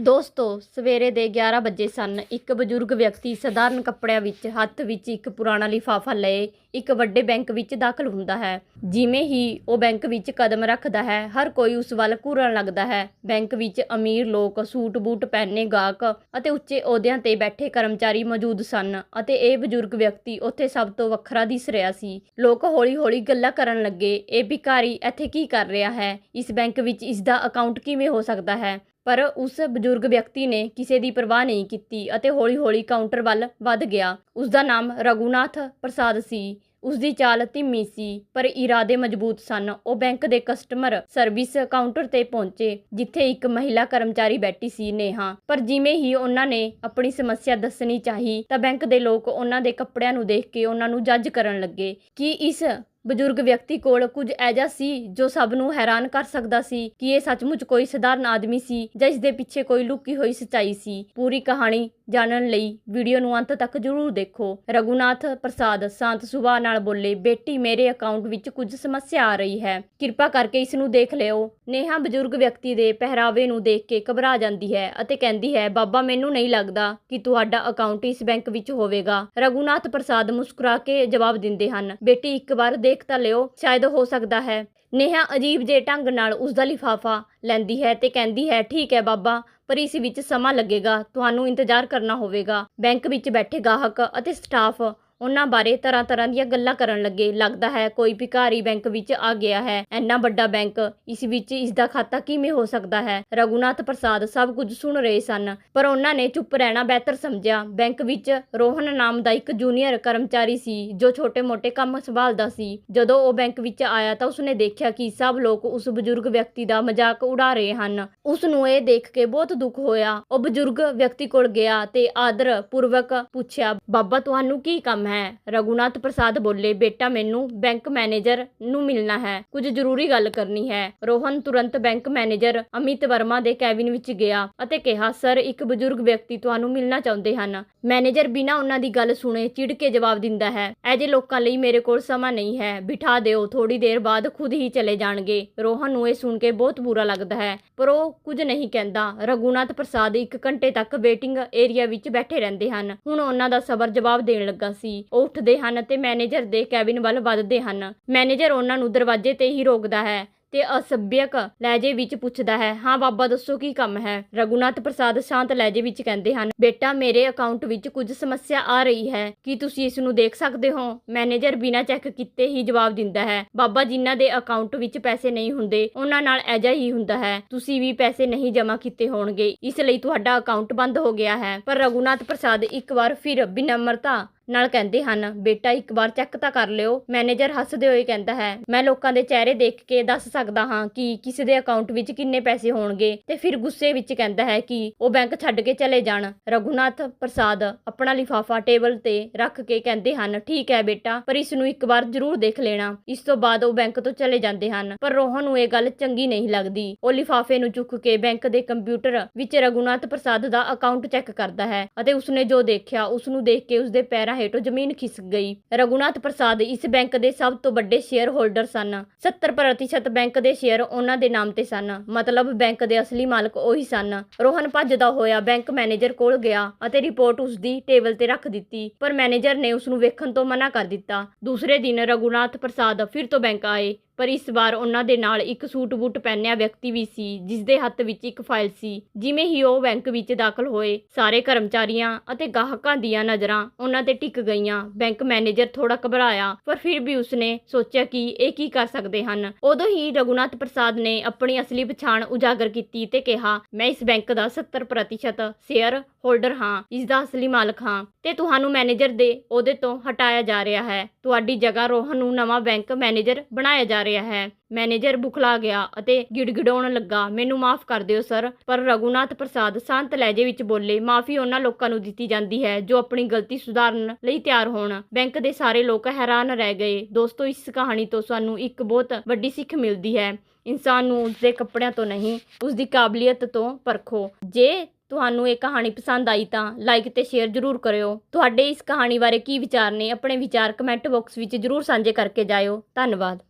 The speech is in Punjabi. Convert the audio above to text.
ਦੋਸਤੋ, ਸਵੇਰੇ ਦੇ 11 ਵਜੇ ਸਨ। ਇੱਕ ਬਜ਼ੁਰਗ ਵਿਅਕਤੀ ਸਧਾਰਨ ਕੱਪੜਿਆਂ ਵਿੱਚ, ਹੱਥ ਵਿੱਚ ਇੱਕ ਪੁਰਾਣਾ ਲਿਫਾਫਾ ਲਏ, ਇੱਕ ਵੱਡੇ ਬੈਂਕ ਵਿੱਚ ਦਾਖਲ ਹੁੰਦਾ ਹੈ। ਜਿਵੇਂ ਹੀ ਉਹ ਬੈਂਕ ਵਿੱਚ ਕਦਮ ਰੱਖਦਾ ਹੈ, ਹਰ ਕੋਈ ਉਸ ਵੱਲ ਘੂਰਨ ਲੱਗਦਾ ਹੈ। ਬੈਂਕ ਵਿੱਚ ਅਮੀਰ ਲੋਕ ਸੂਟ, ਬੂਟ, ਪਹਿਨੇ ਗਾਹਕ ਅਤੇ ਉੱਚੇ ਅਹੁਦਿਆਂ ਤੇ ਬੈਠੇ ਕਰਮਚਾਰੀ ਮੌਜੂਦ ਸਨ ਅਤੇ ਇਹ ਬਜ਼ੁਰਗ ਵਿਅਕਤੀ ਉੱਥੇ ਸਭ ਤੋਂ ਵੱਖਰਾ ਦਿਸ ਰਿਹਾ ਸੀ। ਲੋਕ ਹੌਲੀ-ਹੌਲੀ ਗੱਲਾਂ ਕਰਨ ਲੱਗੇ, ਇਹ ਭਿਕਾਰੀ ਇੱਥੇ ਕੀ ਕਰ ਰਿਹਾ ਹੈ? ਇਸ ਬੈਂਕ ਵਿੱਚ ਇਸ ਦਾ ਅਕਾਊਂਟ ਕਿਵੇਂ ਹੋ ਸਕਦਾ ਹੈ? ਪਰ ਉਸ ਬਜ਼ੁਰਗ ਵਿਅਕਤੀ ਨੇ ਕਿਸੇ ਦੀ ਪਰਵਾਹ ਨਹੀਂ ਕੀਤੀ ਅਤੇ ਹੌਲੀ-ਹੌਲੀ ਕਾਊਂਟਰ ਵੱਲ ਵੱਧ ਗਿਆ। ਉਸ ਦਾ ਨਾਮ ਰਘੁਨਾਥ ਪ੍ਰਸਾਦ ਸੀ। ਉਸ ਦੀ ਚਾਲ ਧੀਮੀ ਸੀ, ਪਰ ਇਰਾਦੇ ਮਜ਼ਬੂਤ ਸਨ। ਉਹ ਬੈਂਕ ਦੇ ਕਸਟਮਰ ਸਰਵਿਸ ਕਾਊਂਟਰ ਤੇ ਪਹੁੰਚੇ, ਜਿੱਥੇ ਇੱਕ ਮਹਿਲਾ ਕਰਮਚਾਰੀ ਬੈਠੀ ਸੀ ਨੇਹਾ। ਪਰ ਜਿਵੇਂ ਹੀ ਉਹਨਾਂ ਨੇ ਆਪਣੀ ਸਮੱਸਿਆ ਦੱਸਣੀ ਚਾਹੀ, ਤਾਂ ਬੈਂਕ ਦੇ ਲੋਕ ਉਹਨਾਂ ਦੇ ਕੱਪੜਿਆਂ ਨੂੰ ਦੇਖ ਕੇ ਉਹਨਾਂ ਨੂੰ ਜੱਜ ਕਰਨ ਲੱਗੇ ਕਿ ਇਸ ਬਜ਼ੁਰਗ ਵਿਅਕਤੀ ਕੋਲ ਕੁਝ ਐਜਾ ਸੀ ਜੋ ਸਭ ਨੂੰ ਹੈਰਾਨ ਕਰ ਸਕਦਾ ਸੀ ਕਿ ਇਹ ਸੱਚਮੁੱਚ ਕੋਈ ਸਧਾਰਨ ਆਦਮੀ ਸੀ ਜਾਂ ਇਸ ਦੇ ਪਿੱਛੇ ਕੋਈ ਲੁਕੀ ਹੋਈ ਸੱਚਾਈ ਸੀ। ਪੂਰੀ ਕਹਾਣੀ ਜਾਣਨ ਲਈ ਵੀਡੀਓ ਨੂੰ ਅੰਤ ਤੱਕ ਜ਼ਰੂਰ ਦੇਖੋ। ਰਘੁਨਾਥ ਪ੍ਰਸਾਦ ਸ਼ਾਂਤ ਸੁਭਾਅ ਨਾਲ ਬੋਲੇ, ਬੇਟੀ, ਮੇਰੇ ਅਕਾਊਂਟ ਵਿੱਚ ਕੁਝ ਸਮੱਸਿਆ ਆ ਰਹੀ ਹੈ। ਕਿਰਪਾ ਕਰਕੇ ਇਸ ਨੂੰ ਦੇਖ ਲਿਓ। ਨੇਹਾ ਬਜ਼ੁਰਗ ਵਿਅਕਤੀ ਦੇ ਪਹਿਰਾਵੇ ਨੂੰ ਦੇਖ ਕੇ ਘਬਰਾ ਜਾਂਦੀ ਹੈ ਅਤੇ ਕਹਿੰਦੀ ਹੈ, ਬਾਬਾ, ਮੈਨੂੰ ਨਹੀਂ ਲੱਗਦਾ ਕਿ ਤੁਹਾਡਾ ਅਕਾਊਂਟ ਇਸ ਬੈਂਕ ਵਿੱਚ ਹੋਵੇਗਾ। ਰਘੁਨਾਥ ਪ੍ਰਸਾਦ ਮੁਸਕਰਾ ਕੇ ਜਵਾਬ ਦਿੰਦੇ ਹਨ, ਬੇਟੀ, ਇੱਕ ਵਾਰ ਦੇਖ ਤਾਂ ਲਿਓ, ਸ਼ਾਇਦ ਹੋ ਸਕਦਾ ਹੈ। ਨੇਹਾ ਅਜੀਬ ਜੇ ਢੰਗ ਨਾਲ ਉਸ ਦਾ ਲਿਫਾਫਾ ਲੈਂਦੀ ਹੈ ਤੇ ਕਹਿੰਦੀ ਹੈ, ਠੀਕ ਹੈ ਬਾਬਾ, ਪਰ ਇਸ ਵਿੱਚ ਸਮਾਂ ਲੱਗੇਗਾ, ਤੁਹਾਨੂੰ ਇੰਤਜ਼ਾਰ ਕਰਨਾ ਹੋਵੇਗਾ। ਬੈਂਕ ਵਿੱਚ ਬੈਠੇ ਗਾਹਕ ਅਤੇ ਸਟਾਫ ਉਹਨਾਂ ਬਾਰੇ ਤਰ੍ਹਾਂ ਤਰ੍ਹਾਂ ਦੀਆਂ ਗੱਲਾਂ ਕਰਨ ਲੱਗੇ। ਲੱਗਦਾ ਹੈ ਕੋਈ ਭਿਕਾਰੀ ਬੈਂਕ ਵਿੱਚ ਆ ਗਿਆ ਹੈ। ਇੰਨਾ ਵੱਡਾ ਬੈਂਕ ਇਸ ਵਿੱਚ ਇਸ ਦਾ ਖਾਤਾ ਕਿਵੇਂ ਹੋ ਸਕਦਾ ਹੈ? ਰਘੁਨਾਥ ਪ੍ਰਸਾਦ ਸਭ ਕੁਝ ਸੁਣ ਰਹੇ ਸਨ, ਪਰ ਉਹਨਾਂ ਨੇ ਚੁੱਪ ਰਹਿਣਾ ਬਿਹਤਰ ਸਮਝਿਆ। ਬੈਂਕ ਵਿੱਚ ਰੋਹਨ ਨਾਮ ਦਾ ਇੱਕ ਜੂਨੀਅਰ ਕਰਮਚਾਰੀ ਸੀ, ਜੋ ਛੋਟੇ-ਮੋਟੇ ਕੰਮ ਸੰਭਾਲਦਾ ਸੀ। ਜਦੋਂ ਉਹ ਬੈਂਕ ਵਿੱਚ ਆਇਆ ਤਾਂ ਉਸਨੇ ਦੇਖਿਆ ਕਿ ਸਭ ਲੋਕ ਉਸ ਬਜ਼ੁਰਗ ਵਿਅਕਤੀ ਦਾ ਮਜ਼ਾਕ ਉਡਾ ਰਹੇ ਹਨ। ਉਸ ਨੂੰ ਇਹ ਦੇਖ ਕੇ ਬਹੁਤ ਦੁੱਖ ਹੋਇਆ। ਉਹ ਬਜ਼ੁਰਗ ਵਿਅਕਤੀ ਕੋਲ ਗਿਆ ਤੇ ਆਦਰ ਪੂਰਵਕ ਪੁੱਛਿਆ, ਬਾਬਾ, ਤੁਹਾਨੂੰ ਕੀ ਕੰਮ ਹੈ? ਹੈ। ਰਘੂਨਾਥ ਪ੍ਰਸਾਦ ਬੋਲੇ, ਬੇਟਾ, ਮੈਨੂੰ ਬੈਂਕ ਮੈਨੇਜਰ ਨੂੰ ਮਿਲਣਾ ਹੈ। ਕੁਝ ਜ਼ਰੂਰੀ ਗੱਲ ਕਰਨੀ ਹੈ। ਰੋਹਨ ਤੁਰੰਤ ਬੈਂਕ ਮੈਨੇਜਰ ਅਮਿਤ ਵਰਮਾ ਦੇ ਕੈਬਿਨ ਵਿੱਚ ਗਿਆ ਅਤੇ ਕਿਹਾ, ਸਰ, ਇੱਕ ਬਜ਼ੁਰਗ ਵਿਅਕਤੀ ਤੁਹਾਨੂੰ ਮਿਲਣਾ ਚਾਹੁੰਦੇ ਹਨ। ਮੈਨੇਜਰ ਬਿਨਾਂ ਉਹਨਾਂ ਦੀ ਗੱਲ ਸੁਣੇ ਚਿੜ ਕੇ ਜਵਾਬ ਦਿੰਦਾ ਹੈ ਐਜੇ ਲੋਕਾਂ ਲਈ ਮੇਰੇ ਕੋਲ ਸਮਾਂ ਨਹੀਂ ਹੈ। ਬਿਠਾ ਦਿਓ ਥੋੜੀ ਦੇਰ ਬਾਅਦ ਖੁਦ ਹੀ ਚਲੇ ਜਾਣਗੇ। ਰੋਹਨ ਨੂੰ ਇਹ ਸੁਣ ਕੇ ਬਹੁਤ ਬੁਰਾ ਲੱਗਦਾ ਹੈ, ਪਰ ਉਹ ਕੁਝ ਨਹੀਂ ਕਹਿੰਦਾ। ਰਘੁਨਾਥ ਪ੍ਰਸਾਦ ਇੱਕ ਘੰਟੇ ਤੱਕ ਵੇਟਿੰਗ ਏਰੀਆ ਵਿੱਚ ਬੈਠੇ ਰਹਿੰਦੇ ਹਨ। ਹੁਣ ਉਹਨਾਂ ਦਾ ਸਬਰ ਜਵਾਬ ਦੇਣ ਲੱਗਾ ਸੀ। ਉਹ ਉੱਠਦੇ ਹਨ ਅਤੇ ਮੈਨੇਜਰ ਦੇ ਕੈਬਿਨ ਵੱਲ ਵੱਧਦੇ ਹਨ। ਮੈਨੇਜਰ ਉਹਨਾਂ ਨੂੰ ਦਰਵਾਜ਼ੇ ਤੇ ਹੀ ਰੋਕਦਾ ਹੈ ਤੇ ਅਸਭਿਅਕ ਲਹਿਜੇ ਵਿੱਚ ਪੁੱਛਦਾ ਹੈ, ਹਾਂ ਬਾਬਾ, ਦੱਸੋ ਕੀ ਕੰਮ ਹੈ? ਰਘੁਨਾਥ ਪ੍ਰਸਾਦ ਸ਼ਾਂਤ ਲਹਿਜੇ ਵਿੱਚ ਕਹਿੰਦੇ ਹਨ, ਬੇਟਾ, ਮੇਰੇ ਅਕਾਊਂਟ ਵਿੱਚ ਕੁਝ ਸਮੱਸਿਆ ਆ ਰਹੀ ਹੈ। ਕੀ ਤੁਸੀਂ ਇਸ ਨੂੰ ਦੇਖ ਸਕਦੇ ਹੋ? ਮੈਨੇਜਰ ਬਿਨਾਂ ਚੈੱਕ ਕੀਤੇ ਹੀ ਜਵਾਬ ਦਿੰਦਾ ਹੈ, ਬਾਬਾ, ਜਿਨ੍ਹਾਂ ਦੇ ਅਕਾਊਂਟ ਵਿੱਚ ਪੈਸੇ ਨਹੀਂ ਹੁੰਦੇ, ਉਹਨਾਂ ਨਾਲ ਐਜਾ ਹੀ ਹੁੰਦਾ ਹੈ। ਤੁਸੀਂ ਵੀ ਪੈਸੇ ਨਹੀਂ ਜਮ੍ਹਾਂ ਕੀਤੇ ਹੋਣਗੇ। ਇਸ ਲਈ ਤੁਹਾਡਾ ਅਕਾਊਂਟ ਬੰਦ ਹੋ ਗਿਆ ਹੈ। ਪਰ ਰਘੁਨਾਥ ਪ੍ਰਸਾਦ ਇੱਕ ਵਾਰ ਫਿਰ ਬਿਨਮਰਤਾ ਨਾਲ ਕਹਿੰਦੇ ਹਨ, ਬੇਟਾ, ਇੱਕ ਵਾਰ ਚੈੱਕ ਤਾਂ ਕਰ ਲਿਓ। ਮੈਨੇਜਰ ਹੱਸਦੇ ਹੋਏ ਕਹਿੰਦਾ ਹੈ, ਮੈਂ ਲੋਕਾਂ ਦੇ ਚਿਹਰੇ ਦੇਖ ਕੇ ਦੱਸ ਸਕਦਾ ਹਾਂ ਕਿ ਕਿਸੇ ਦੇ ਅਕਾਊਂਟ ਵਿੱਚ ਕਿੰਨੇ ਪੈਸੇ ਹੋਣਗੇ। ਤੇ ਫਿਰ ਗੁੱਸੇ ਵਿੱਚ ਕਹਿੰਦਾ ਹੈ ਕਿ ਉਹ ਬੈਂਕ ਛੱਡ ਕੇ ਚਲੇ ਜਾਣ। ਰਘੁਨਾਥ ਪ੍ਰਸਾਦ ਆਪਣਾ ਲਿਫਾਫਾ ਟੇਬਲ ਤੇ ਰੱਖ ਕੇ ਕਹਿੰਦੇ ਹਨ, ਠੀਕ ਹੈ ਬੇਟਾ, ਪਰ ਇਸ ਨੂੰ ਇੱਕ ਵਾਰ ਜ਼ਰੂਰ ਦੇਖ ਲੈਣਾ। ਇਸ ਤੋਂ ਬਾਅਦ ਉਹ ਬੈਂਕ ਤੋਂ ਚਲੇ ਜਾਂਦੇ ਹਨ, ਪਰ ਰੋਹਨ ਨੂੰ ਇਹ ਗੱਲ ਚੰਗੀ ਨਹੀਂ ਲੱਗਦੀ। ਉਹ ਲਿਫਾਫੇ ਨੂੰ ਚੁੱਕ ਕੇ ਬੈਂਕ ਦੇ ਕੰਪਿਊਟਰ ਵਿੱਚ ਰਘੁਨਾਥ ਪ੍ਰਸਾਦ ਦਾ ਅਕਾਊਂਟ ਚੈੱਕ ਕਰਦਾ ਹੈ ਅਤੇ ਉਸਨੇ ਜੋ ਦੇਖਿਆ ਉਸ ਨੂੰ ਦੇਖ ਕੇ ਉਸਦੇ ਪੈਰਾਂ ਹੇਠੋਂ ਜ਼ਮੀਨ ਖਿਸਕ ਗਈ। ਰਘੁਨਾਥ ਪ੍ਰਸਾਦ ਇਸ ਬੈਂਕ ਦੇ ਸਭ ਤੋਂ ਵੱਡੇ ਸ਼ੇਅਰ ਹੋਲਡਰ ਸਨ 70% ਬੈਂਕ ਦੇ ਸ਼ੇਅਰ ਉਹਨਾਂ ਦੇ ਨਾਮ ਤੇ ਸਨ। ਮਤਲਬ ਬੈਂਕ ਦੇ ਅਸਲੀ ਮਾਲਕ ਉਹੀ ਸਨ। ਰੋਹਨ ਭੱਜਦਾ ਹੋਇਆ ਬੈਂਕ ਮੈਨੇਜਰ ਕੋਲ ਗਿਆ ਅਤੇ ਰਿਪੋਰਟ ਉਸ ਦੀ ਟੇਬਲ ਤੇ ਰੱਖ ਦਿੱਤੀ, ਪਰ ਮੈਨੇਜਰ ਨੇ ਉਸ ਨੂੰ ਵੇਖਣ ਤੋਂ ਮਨਾ ਕਰ ਦਿੱਤਾ। ਦੂਸਰੇ ਦਿਨ ਰਘੁਨਾਥ ਪ੍ਰਸਾਦ ਫਿਰ ਤੋਂ ਬੈਂਕ ਆਏ। ਪਰ ਇਸ ਵਾਰ ਉਹਨਾਂ ਦੇ ਨਾਲ ਇੱਕ ਸੂਟ ਬੂਟ ਪਹਿਨਿਆ ਵਿਅਕਤੀ ਵੀ ਸੀ ਜਿਸ ਦੇ ਹੱਥ ਵਿੱਚ ਇੱਕ ਫਾਈਲ ਸੀ, ਜਿਵੇਂ ਹੀ ਉਹ ਬੈਂਕ ਵਿੱਚ ਦਾਖਲ ਹੋਏ, ਸਾਰੇ ਕਰਮਚਾਰੀਆਂ ਅਤੇ ਗਾਹਕਾਂ ਦੀਆਂ ਨਜ਼ਰਾਂ ਉਹਨਾਂ ਤੇ ਟਿਕ ਗਈਆਂ। ਬੈਂਕ ਮੈਨੇਜਰ ਥੋੜਾ ਘਬਰਾਇਆ, ਪਰ ਫਿਰ ਵੀ ਉਸਨੇ ਸੋਚਿਆ ਕਿ ਇਹ ਕੀ ਕਰ ਸਕਦੇ ਹਨ। ਉਦੋਂ ਹੀ ਰਘੁਨਾਥ ਪ੍ਰਸਾਦ ਨੇ ਆਪਣੀ ਅਸਲੀ ਪਛਾਣ ਉਜਾਗਰ ਕੀਤੀ ਤੇ ਕਿਹਾ, ਮੈਂ ਇਸ ਬੈਂਕ ਦਾ 70% ਸ਼ੇਅਰ ਹੋਲਡਰ ਹਾਂ, ਇਸ ਦਾ ਅਸਲੀ ਮਾਲਕ ਹਾਂ ਤੇ ਤੁਹਾਨੂੰ ਮੈਨੇਜਰ ਦੇ ਅਹੁਦੇ ਤੋਂ ਹਟਾਇਆ ਜਾ ਰਿਹਾ ਹੈ। ਤੁਹਾਡੀ ਜਗ੍ਹਾ ਰੋਹਨ ਨੂੰ ਨਵਾਂ ਬੈਂਕ ਮੈਨੇਜਰ ਬਣਾਇਆ ਜਾ ਰਿਹਾ ਹੈ। ਮੈਨੇਜਰ ਬੁਖਲਾ ਗਿਆ ਅਤੇ ਗਿੜਗਿੜਾਉਣ ਲੱਗਾ। ਮੈਨੂੰ ਮਾਫ ਕਰ ਦਿਓ, ਸਰ, ਪਰ ਰਘੁਨਾਥ ਪ੍ਰਸਾਦ ਸ਼ਾਂਤ ਲਹਿਜੇ ਵਿੱਚ ਬੋਲੇ, ਮਾਫੀ ਉਹਨਾਂ ਲੋਕਾਂ ਨੂੰ ਦਿੱਤੀ ਜਾਂਦੀ ਹੈ ਜੋ ਆਪਣੀ ਗਲਤੀ ਸੁਧਾਰਨ ਲਈ ਤਿਆਰ ਹੋਣ। ਬੈਂਕ ਦੇ ਸਾਰੇ ਲੋਕ ਹੈਰਾਨ ਰਹਿ ਗਏ। ਦੋਸਤੋ, ਇਸ ਕਹਾਣੀ ਤੋਂ ਸਾਨੂੰ ਇੱਕ ਬਹੁਤ ਵੱਡੀ ਸਿੱਖ ਮਿਲਦੀ ਹੈ। ਇਨਸਾਨ ਨੂੰ ਉਸਦੇ ਕੱਪੜਿਆਂ ਤੋਂ ਨਹੀਂ, ਉਸਦੀ ਕਾਬਲੀਅਤ ਤੋਂ ਪਰਖੋ। ਜੇ ਤੁਹਾਨੂੰ ਇਹ ਕਹਾਣੀ ਪਸੰਦ ਆਈ ਤਾਂ ਲਾਈਕ ਤੇ ਸ਼ੇਅਰ ਜ਼ਰੂਰ ਕਰਿਓ। ਤੁਹਾਡੇ ਇਸ ਕਹਾਣੀ ਬਾਰੇ ਕੀ ਵਿਚਾਰ ਨੇ, ਆਪਣੇ ਵਿਚਾਰ ਕਮੈਂਟ ਬਾਕਸ ਵਿੱਚ ਜ਼ਰੂਰ ਸਾਂਝੇ ਕਰਕੇ ਜਾਇਓ। ਧੰਨਵਾਦ।